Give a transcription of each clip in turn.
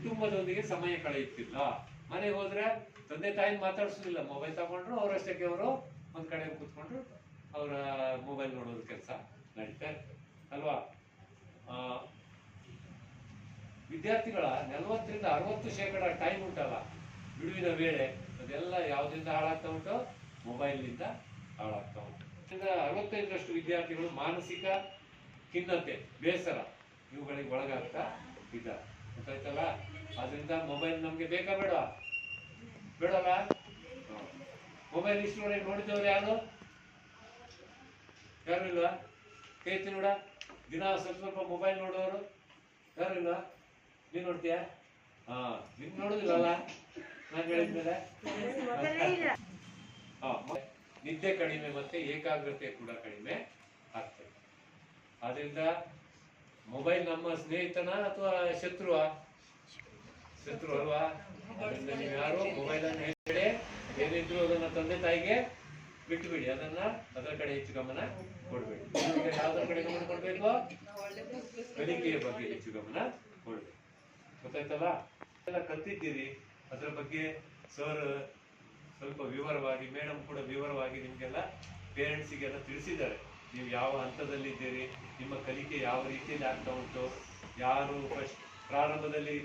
ಕುಟುಂಬದೊಂದಿಗೆ ಸಮಯ ಕಳೆಯುತ್ತಿಲ್ಲ. ಮನೆಗೆ ಹೋದ್ರೆ ತಂದೆ ತಾಯಿನ ಮಾತಾಡ್ಸೋದಿಲ್ಲ. ಮೊಬೈಲ್ ತಗೊಂಡ್ರು ಅವರಷ್ಟಕ್ಕೆ ಅವರು ಒಂದ್ ಕಡೆ ಕೂತ್ಕೊಂಡ್ರು ಅವರ ಮೊಬೈಲ್ ನೋಡೋದು ಕೆಲಸ ನಡೀತಾ ಇರ್ತದೆ. ಅಲ್ವಾ? ವಿದ್ಯಾರ್ಥಿಗಳ ನಲವತ್ತರಿಂದ ಅರವತ್ತು ಶೇಕಡ ಟೈಮ್ ಉಂಟಲ್ಲ? ಬಿಡುವಿನ ವೇಳೆ ಅದೆಲ್ಲ ಯಾವ್ದಿಂದ ಹಾಳಾಗ್ತಾ ಉಂಟು? ಮೊಬೈಲ್ನಿಂದ ಹಾಳಾಗ್ತಾ ಉಂಟು. ಅರವತ್ತೈದರಷ್ಟು ವಿದ್ಯಾರ್ಥಿಗಳು ಮಾನಸಿಕ ಖಿನ್ನತೆ, ಬೇಸರ ಇವುಗಳಿಗೆ ಒಳಗಾಗ್ತಾ ಇದ್ದಾರೆ. ಗೊತ್ತಾಯ್ತಲ್ಲ? ಅದರಿಂದ ಮೊಬೈಲ್ ನಮ್ಗೆ ಬೇಕಾ ಬೇಡ? ಬೇಡಲ್ಲ? ಮೊಬೈಲ್ ಇಷ್ಟುವರೆಗೆ ನೋಡಿದವ್ರು ಯಾರು? ಯಾರು ಇಲ್ವಾ ಕೇಳ್ತೀನಿ ನೋಡ ದಿನ ಸ್ವಲ್ಪ ಸ್ವಲ್ಪ ಮೊಬೈಲ್ ನೋಡೋರು. ಯಾರು ಇಲ್ವಾ ನೀನ್ ನೋಡ್ತೀಯ? ಹಾ, ನಿನ್ ನೋಡುದಿಲ್ಲಲ್ಲ? ನಾನು ಹೇಳಿದ್ಮೇಲೆ ನಿದ್ದೆ ಕಡಿಮೆ ಮತ್ತೆ ಏಕಾಗ್ರತೆ ಕೂಡ ಕಡಿಮೆ ಆಗ್ತದೆ. ಆದ್ರಿಂದ ಮೊಬೈಲ್ ನಮ್ಮ ಸ್ನೇಹಿತನ ಅಥವಾ ಶತ್ರುವ? ಶತ್ರು ಅಲ್ವಾ? ನೀವು ಯಾರು ಮೊಬೈಲ್ ಅನ್ನು ಹೇಳಿ, ಏನಿದ್ರು ಅದನ್ನ ತಂದೆ ತಾಯಿಗೆ ಬಿಟ್ಟು ಬಿಡಿ ಅದನ್ನ ಅದರ ಕಡೆ ಹೆಚ್ಚು ಗಮನ ಕೊಡ್ಬೇಡಿ. ಯಾವ್ದ್ರ ಕಡೆ ಗಮನ ಕೊಡ್ಬೇಕು? ಕಲಿಕೆಯ ಬಗ್ಗೆ ಹೆಚ್ಚು ಗಮನ ಕೊಡ್ಬೇಕು. ಗೊತ್ತಾಯ್ತಲ್ಲ? ಎಲ್ಲ ಕಲ್ತಿದ್ದೀರಿ ಅದ್ರ ಬಗ್ಗೆ ಸರ್ ಸ್ವಲ್ಪ ವಿವರವಾಗಿ ಮೇಡಮ್ ಕೂಡ ವಿವರವಾಗಿ ನಿಮ್ಗೆಲ್ಲ ಪೇರೆಂಟ್ಸಿಗೆಲ್ಲ ತಿಳಿಸಿದ್ದಾರೆ. ನೀವು ಯಾವ ಹಂತದಲ್ಲಿದ್ದೀರಿ, ನಿಮ್ಮ ಕಲಿಕೆ ಯಾವ ರೀತಿಯಲ್ಲಿ ಆಗ್ತಾ ಉಂಟು, ಯಾರು ಫಸ್ಟ್ ಪ್ರಾರಂಭದಲ್ಲಿ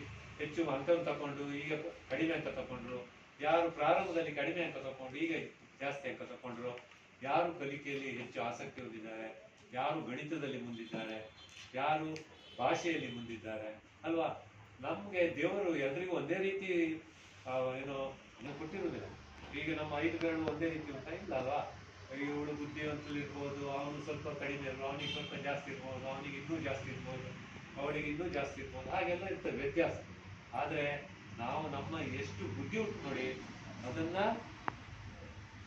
ಹೆಚ್ಚು ಅಂಕವನ್ನು ತಕೊಂಡು ಈಗ ಕಡಿಮೆ ಅಂತ ತಕೊಂಡ್ರು ಯಾರು ಪ್ರಾರಂಭದಲ್ಲಿ ಕಡಿಮೆ ಅಂತ ತಗೊಂಡು, ಈಗ ಜಾಸ್ತಿ ಅಂಕ ತಕೊಂಡ್ರು ಯಾರು ಕಲಿಕೆಯಲ್ಲಿ ಹೆಚ್ಚು ಆಸಕ್ತಿ ಹೊಂದಿದ್ದಾರೆ, ಯಾರು ಗಣಿತದಲ್ಲಿ ಮುಂದಿದ್ದಾರೆ, ಯಾರು ಭಾಷೆಯಲ್ಲಿ ಮುಂದಿದ್ದಾರೆ, ಅಲ್ವಾ? ನಮಗೆ ದೇವರು ಎಲ್ರಿಗೂ ಒಂದೇ ರೀತಿ ಏನು ಕೊಟ್ಟಿರುವುದಿಲ್ಲ. ಈಗ ನಮ್ಮ ಐದು ಬೆರಳು ಒಂದೇ ರೀತಿ ಅಂತ ಇಲ್ಲ ಅಲ್ವಾ? ಇವಳು ಬುದ್ಧಿವಂತಲಿರ್ಬೋದು ಅವನು ಸ್ವಲ್ಪ ಕಡಿಮೆ ಇರ್ಬೋದು, ಅವನಿಗೆ ಸ್ವಲ್ಪ ಜಾಸ್ತಿ ಇರ್ಬೋದು, ಅವನಿಗೆ ಇನ್ನೂ ಜಾಸ್ತಿ ಇರ್ಬೋದು, ಅವಳಿಗೆ ಇನ್ನೂ ಜಾಸ್ತಿ ಇರ್ಬೋದು, ಹಾಗೆಲ್ಲ ಇರ್ತದೆ ವ್ಯತ್ಯಾಸ. ಆದರೆ ನಾವು ನಮ್ಮ ಎಷ್ಟು ಬುದ್ಧಿ ಉಂಟು ನೋಡಿ, ಅದನ್ನ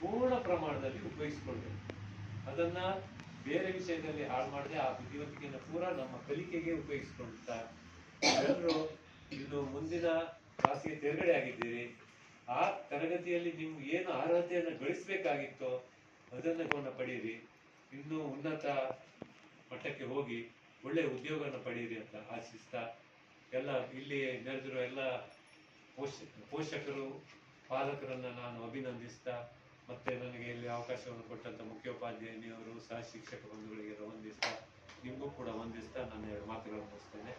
ಪೂರ್ಣ ಪ್ರಮಾಣದಲ್ಲಿ ಉಪಯೋಗಿಸ್ಕೊಳ್ಬೇಕು. ಅದನ್ನ ಬೇರೆ ವಿಷಯದಲ್ಲಿ ಹಾಳು ಮಾಡದೆ ಆ ಬುದ್ಧಿವಂತಿಕೆಯನ್ನು ಪೂರ ನಮ್ಮ ಕಲಿಕೆಗೆ ಉಪಯೋಗಿಸ್ಕೊಳ್ತಾ ಎಲ್ಲರೂ ಇನ್ನು ಮುಂದಿನ ಕ್ಲಾಸಿಗೆ ತೆರಗಡೆ ಆಗಿದ್ದೀರಿ ಆ ತರಗತಿಯಲ್ಲಿ ನೀವು ಏನು ಅರ್ಹತೆಯನ್ನು ಗಳಿಸಬೇಕಾಗಿತ್ತೋ ಅದನ್ನ ಗುಣ ಪಡೀರಿ ಇನ್ನು ಉನ್ನತ ಮಟ್ಟಕ್ಕೆ ಹೋಗಿ ಒಳ್ಳೆ ಉದ್ಯೋಗವನ್ನು ಪಡೀರಿ ಅಂತ ಆಶಿಸ್ತಾ, ಎಲ್ಲ ಇಲ್ಲಿ ನೆರೆದಿರೋ ಎಲ್ಲ ಪೋಷ ಪೋಷಕರು, ಪಾಲಕರನ್ನ ನಾನು ಅಭಿನಂದಿಸ್ತಾ, ಮತ್ತೆ ನನಗೆ ಇಲ್ಲಿ ಅವಕಾಶವನ್ನು ಕೊಟ್ಟಂತ ಮುಖ್ಯೋಪಾಧ್ಯಾಯಿನಿಯವರು ಸಹ ಶಿಕ್ಷಕ ಬಂಧುಗಳಿಗೆ ವಂದಿಸ್ತಾ, ನಿಮಗೂ ಕೂಡ ವಂದಿಸ್ತಾ, ನಾನು ಎರಡು ಮಾತುಗಳನ್ನು ಮುಗಿಸ್ತೇನೆ.